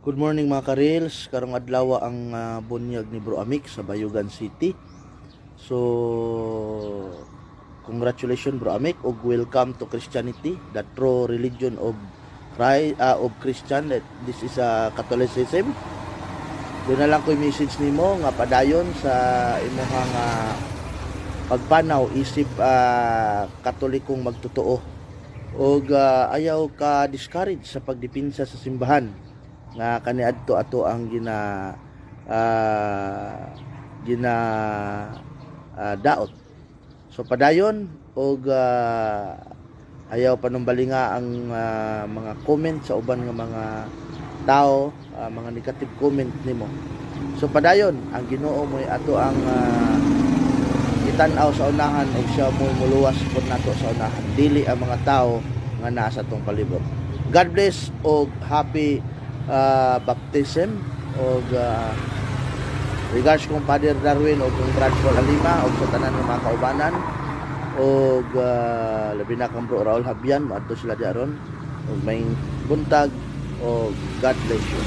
Good morning mga karils. Karong adlaw ang ah, bunyag ni Bro Amik sa Bayugan City. So congratulations Bro Amik ug welcome to Christianity, the true religion of Christ, ah, of Christian. This is a Catholicism. Doon na lang ko message nimo nga padayon sa imong uh, pagpanaw isip ah, katolikong magtotoo og ah, ayaw ka discourage sa pagdipinsa sa simbahan nga kaniadto ato ang gina ah, gina ah, daot. So padayon og ah, ayaw panumbalinga ang ah, mga comment sa uban nga mga tao ah, mga negative comment nimo. So padayon ang Ginoo mo ato ang ah, itan-aw sa unahan ug siya mo muluwas pud nato sa unahan. Dili ang mga tao nga naa sa tong palibot. God bless og happy ah, baptism og ah, regards kong Father Darwin og kong Brad Paul Alima og sa tanan ng mga kaubanan. Og ah, labi na kang bro Raul Habian moadto sila diaron. Og may buntag og God bless you